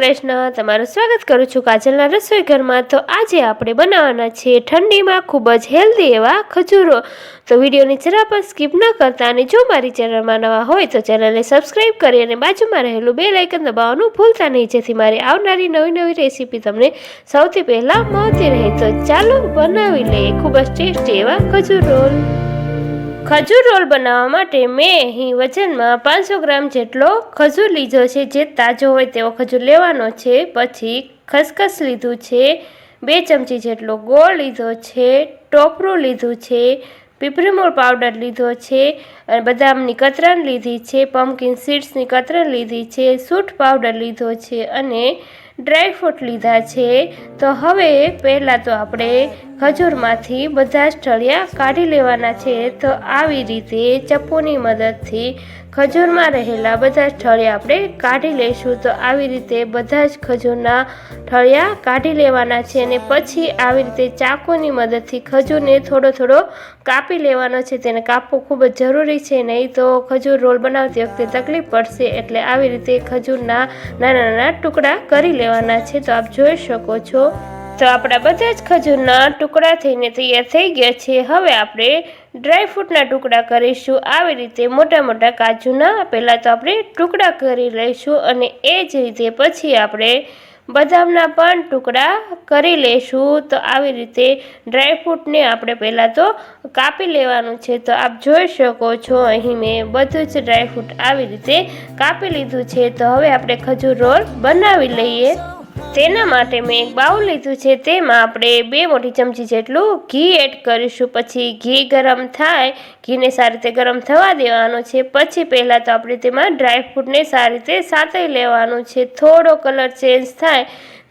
કૃષ્ણ, તમારું સ્વાગત કરું છું કાજલના રસોઈ ઘરમાં તો આજે આપણે બનાવવાના છે ઠંડીમાં ખૂબ જ હેલ્ધી એવા ખજૂરો. તો વિડીયોની જરા પણ સ્કીપ ન કરતા અને જો મારી ચેનલમાં નવા હોય તો ચેનલને સબસ્ક્રાઈબ કરી અને બાજુમાં રહેલું બે લાઇકન દબાવવાનું ભૂલતા નહીં, જેથી મારી આવનારી નવી નવી રેસીપી તમને સૌથી પહેલાં મળતી રહે. તો ચાલો બનાવી લઈએ ખૂબ જ ટેસ્ટી એવા ખજૂર. રોલ ખજૂર રોલ બનાવવા માટે મેં અહીં વજનમાં પાંચસો ગ્રામ જેટલો ખજૂર લીધો છે. જે તાજો હોય તેવો ખજૂર લેવાનો છે. પછી ખસખસ લીધું છે. બે ચમચી જેટલો ગોળ લીધો છે. ટોપરું લીધું છે. પીપરીમૂળ પાવડર લીધો છે. અને બદામની કતરણ લીધી છે. પમ્પકિન સીડ્સની કતરણ લીધી છે. સૂટ પાવડર લીધો છે. અને ડ્રાયફ્રૂટ લીધા છે. તો હવે પહેલાં તો આપણે ખજૂરમાંથી બધા જ ઠળિયા કાઢી લેવાના છે, તો આવી રીતે ચપ્પુની મદદથી ખજૂરમાં રહેલા બધા જ ઠળિયા આપણે કાઢી લઈશું. તો આવી રીતે બધા જ ખજૂરના ઠળિયા કાઢી લેવાના છે અને પછી આવી રીતે ચાકુની મદદથી ખજૂરને થોડો થોડો કાપી લેવાનો છે. તેને કાપવું ખૂબ જ જરૂરી છે, નહીં તો ખજૂર રોલ બનાવતી વખતે તકલીફ પડશે. એટલે આવી રીતે ખજૂરના નાના નાના ટુકડા કરી લેવાના છે. તો આપ જોઈ શકો છો તો આપણા બધા જ ખજૂરના ટુકડા થઈને તૈયાર થઈ ગયા છે. હવે આપણે ડ્રાયફ્રૂટના ટુકડા કરીશું. આવી રીતે મોટા મોટા કાજુના, પહેલાં તો આપણે ટુકડા કરી લઈશું અને એ જ રીતે પછી આપણે બદામના પણ ટુકડા કરી લઈશું. તો આવી રીતે ડ્રાયફ્રૂટને આપણે પહેલાં તો કાપી લેવાનું છે. તો આપ જોઈ શકો છો, અહીં મેં બધું જ ડ્રાયફ્રૂટ આવી રીતે કાપી લીધું છે. તો હવે આપણે ખજૂર રોલ બનાવી લઈએ. તેના માટે મેં એક બાઉલ લીધું છે. તેમાં આપણે બે મોટી ચમચી જેટલું ઘી એડ કરીશું. પછી ઘી ગરમ થાય, ઘીને સારી રીતે ગરમ થવા દેવાનું છે. પછી પહેલાં તો આપણે તેમાં ડ્રાયફ્રૂટને સારી રીતે સાતળી લેવાનું છે. થોડો કલર ચેન્જ થાય,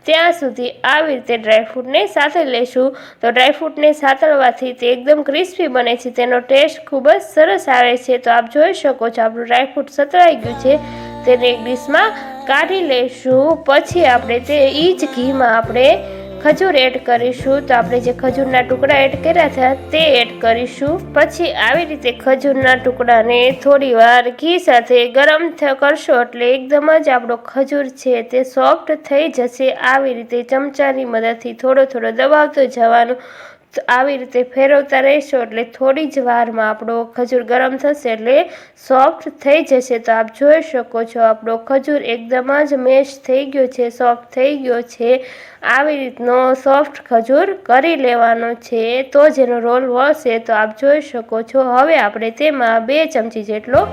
ત્યાં સુધી આવી રીતે ડ્રાયફ્રૂટને સાથે લઈશું તો ડ્રાયફ્રૂટને સાતળવાથી તે એકદમ ક્રિસ્પી બને છે. તેનો ટેસ્ટ ખૂબ જ સરસ આવે છે. તો આપ જોઈ શકો છો, આપણું ડ્રાયફ્રૂટ સતળાઈ ગયું છે. તેને એક ડીશમાં કાઢી લઈશું પછી આપણે તે એ જ ઘીમાં આપણે ખજૂર એડ કરીશું. તો આપણે જે ખજૂરના ટુકડા એડ કર્યા હતા તે એડ કરીશું. પછી આવી રીતે ખજૂરના ટુકડાને થોડી વાર ઘી સાથે ગરમ કરશો એટલે એકદમ જ આપણો ખજૂર છે તે સોફ્ટ થઈ જશે. આવી રીતે ચમચાની મદદથી થોડો થોડો દબાવતો જવાનું આવી રીતે ફેરવતા રહેશો એટલે થોડી જ વારમાં આપણો ખજૂર ગરમ થશે એટલે સોફ્ટ થઈ જશે. તો આપ જોઈ શકો છો, આપણો ખજૂર એકદમ જ મેશ થઈ ગયો છે સોફ્ટ થઈ ગયો છે. આવી રીતનો સોફ્ટ ખજૂર કરી લેવાનો છે. તો જેનો રોલ વળશે. તો આપ જોઈ શકો છો. હવે આપણે તેમાં બે ચમચી જેટલો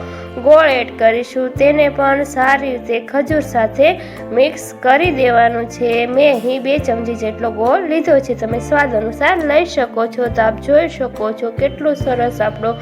ગોળ એડ કરીશું. તેને પણ સારી રીતે ખજૂર સાથે મિક્સ કરી દેવાનું છે. મેં અહીં બે ચમચી જેટલો ગોળ લીધો છે. તમે સ્વાદ અનુસાર લઈ શકો છો. તો આપ જોઈ શકો છો કેટલું સરસ આપણો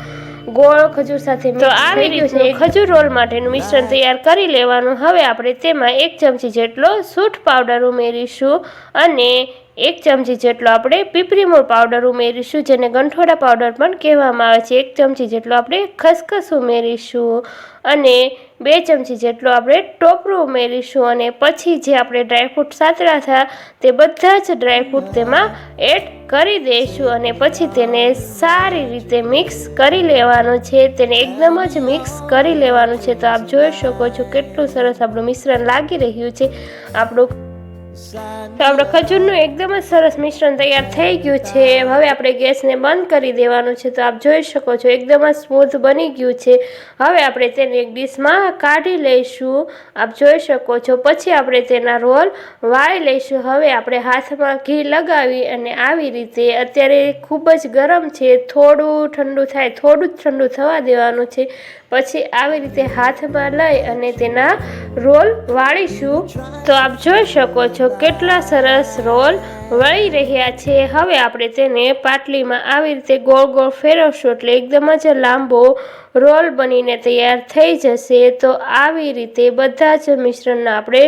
ગોળ ખજૂર સાથે તો આવી રીતે ખજૂર રોલ માટેનું મિશ્રણ તૈયાર કરી લેવાનું. હવે આપણે તેમાં એક ચમચી જેટલો સૂઠ પાવડર ઉમેરીશું અને એક ચમચી જેટલો આપણે પીપરીમૂળ પાવડર ઉમેરીશું જેને ગંઠોડા પાવડર પણ કહેવામાં આવે છે. એક ચમચી જેટલો આપણે ખસખસ ઉમેરીશું અને બે ચમચી જેટલો આપણે ટોપરું ઉમેરીશું અને પછી જે આપણે ડ્રાયફ્રૂટ સાતરા હતા તે બધા જ ડ્રાયફ્રૂટ તેમાં એડ કરી દઈશું અને પછી તેને સારી રીતે મિક્સ કરી લેવાનું છે. તેને એકદમ જ મિક્સ કરી લેવાનું છે. તો આપ જોઈ શકો છો કેટલું સરસ આપણું મિશ્રણ લાગી રહ્યું છે. આપણું તો આપણે ખજૂરનું એકદમ જ સરસ મિશ્રણ તૈયાર થઈ ગયું છે. હવે આપણે ગેસને બંધ કરી દેવાનું છે. તો આપ જોઈ શકો છો, એકદમ જ સ્મૂથ બની ગયું છે. હવે આપણે તેને એક ડીશમાં કાઢી લઈશું. આપ જોઈ શકો છો, પછી આપણે તેના રોલ વાળી લઈશું. હવે આપણે હાથમાં ઘી લગાવી અને આવી રીતે અત્યારે ખૂબ જ ગરમ છે. થોડું ઠંડુ થાય, થોડું જ ઠંડુ થવા દેવાનું છે. પછી આવી રીતે હાથમાં લઈ અને તેના રોલ વાળીશું. તો આપ જોઈ શકો છો કેટલા સરસ રોલ વળી રહ્યા છે. હવે આપણે તેને પાટલીમાં આવી રીતે ગોળ ગોળ ફેરવશું એટલે એકદમ જ લાંબો રોલ બનીને તૈયાર થઈ જશે. તો આવી રીતે બધા જ મિશ્રણના આપણે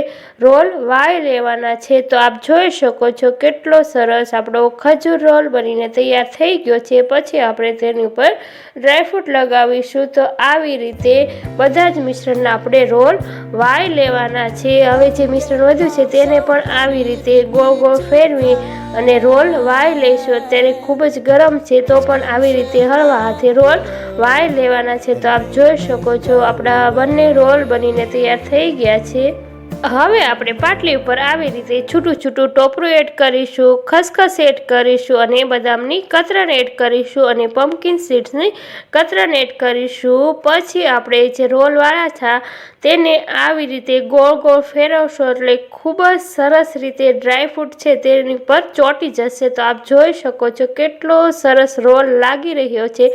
રોલ વાળી લેવાના છે. તો આપ જોઈ શકો છો કેટલો સરસ આપણો ખજૂર રોલ બનીને તૈયાર થઈ ગયો છે. પછી આપણે તેની ઉપર ડ્રાયફ્રૂટ લગાવીશું. તો આવી રીતે બધા જ મિશ્રણના આપણે રોલ વાળી લેવાના છે. હવે જે મિશ્રણ વધ્યું છે તેને પણ આવી રીતે ગોળ ગોળ ફેરવી અને રોલ વાય લઈશું અત્યારે ખૂબ જ ગરમ છે, તો પણ આવી રીતે હળવા હાથે રોલ વાય લેવાના છે. તો આપ જોઈ શકો છો, આપણા બંને રોલ બનીને તૈયાર થઈ ગયા છે. હવે આપણે પાટલી ઉપર આવી રીતે છૂટું છૂટું ટોપરું એડ કરીશું, ખસખસ એડ કરીશું અને બદામની કતરણ એડ કરીશું અને પમ્પકિન સીડ્સની કતરણ એડ કરીશું. પછી આપણે જે રોલવાળા હતા તેને આવી રીતે ગોળ ગોળ ફેરવશો એટલે ખૂબ જ સરસ રીતે ડ્રાયફ્રૂટ છે તેની પર ચોંટી જશે. તો આપ જોઈ શકો છો કેટલો સરસ રોલ લાગી રહ્યો છે.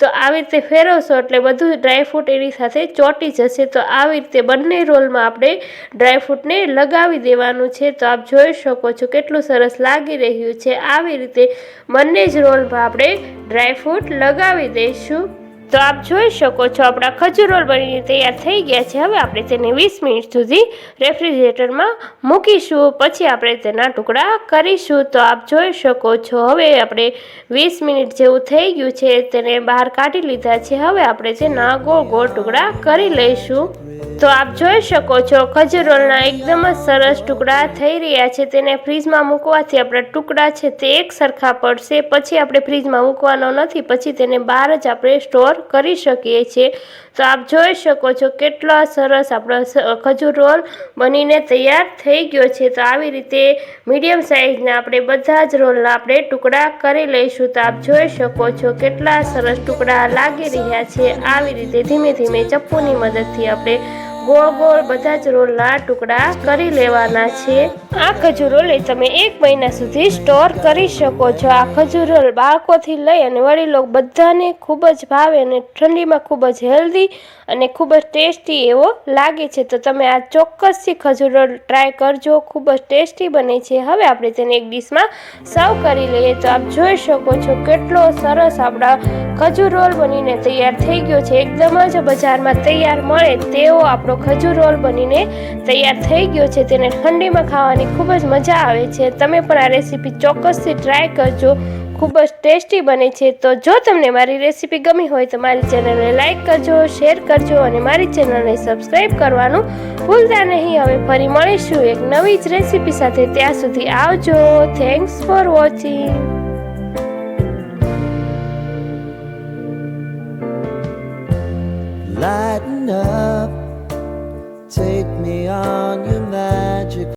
તો આવી રીતે ફેરવશો એટલે બધું ડ્રાયફ્રૂટ એની સાથે ચોંટી જશે. તો આવી રીતે બંને રોલમાં આપણે ડ્રાયફ્રૂટને લગાવી દેવાનું છે. તો આપ જોઈ શકો છો કેટલું સરસ લાગી રહ્યું છે. આવી રીતે બંને જ રોલમાં આપણે ડ્રાયફ્રૂટ લગાવી દઈશું. તો આપ જોઈ શકો છો, આપણા ખજૂર રોલ બનીને તૈયાર થઈ ગયા છે. હવે આપણે તેને વીસ મિનિટ સુધી રેફ્રિજરેટરમાં મૂકીશું. પછી આપણે તેના ટુકડા કરીશું. તો આપ જોઈ શકો છો, હવે આપણે વીસ મિનિટ જેવું થઈ ગયું છે. તેને બહાર કાઢી લીધા છે. હવે આપણે તેના ગોળ ગોળ ટુકડા કરી લઈશું. તો આપ જોઈ શકો છો ખજૂર રોલના એકદમ જ સરસ ટુકડા થઈ રહ્યા છે. તેને ફ્રીજમાં મૂકવાથી આપણા ટુકડા છે તે એક સરખા પડશે. પછી આપણે ફ્રીજમાં મૂકવાનો નથી, પછી તેને બહાર જ આપણે સ્ટોર કરી શકીએ છીએ. તો આપ જોઈ શકો છો કેટલા સરસ આપણો ખજૂર રોલ બનીને તૈયાર થઈ ગયો છે. તો આવી રીતે મીડિયમ સાઇઝના આપણે બધા જ રોલના આપણે ટુકડા કરી લઈશું. તો આપ જોઈ શકો છો કેટલા સરસ ટુકડા લાગી રહ્યા છે. આવી રીતે ધીમે ધીમે ચપ્પુની મદદથી આપણે ગોળ ગોળ બધા જ રોલના ટુકડા કરી લેવાના છે. આ ખજૂર રોલ તમે એક મહિના સુધી સ્ટોર કરી શકો છો. આ ખજૂર બાળકોથી લઈ અને વડીલો બધાને ખૂબ જ ભાવે અને ઠંડીમાં ખૂબ જ હેલ્ધી અને ખૂબ જ ટેસ્ટી એવો લાગે છે. તો તમે આ ચોક્કસથી ખજૂર ટ્રાય કરજો. ખૂબ જ ટેસ્ટી બને છે. હવે આપણે તેને એક ડીશમાં સર્વ કરી લઈએ. તો આપ જોઈ શકો છો કેટલો સરસ આપણા ખજૂર રોલ બનીને તૈયાર થઈ ગયો છે. એકદમ જ બજારમાં તૈયાર મળે તેવો આપણો ખજૂર રોલ બનીને તૈયાર થઈ ગયો છે. તેને ઠંડીમાં ખાવાની ખૂબ જ મજા આવે છે. તમે પણ આ રેસીપી ચોક્કસથી ટ્રાય કરજો. ખૂબ જ ટેસ્ટી બને છે. તો જો તમને મારી રેસીપી ગમી હોય તો મારી ચેનલને લાઇક કરજો, શેર કરજો અને મારી ચેનલને સબસ્ક્રાઈબ કરવાનું ભૂલતા નહીં. હવે ફરી મળીશું એક નવી જ રેસીપી સાથે. ત્યાં સુધી આવજો. Thanks for watching lighten up. Take me on your magic.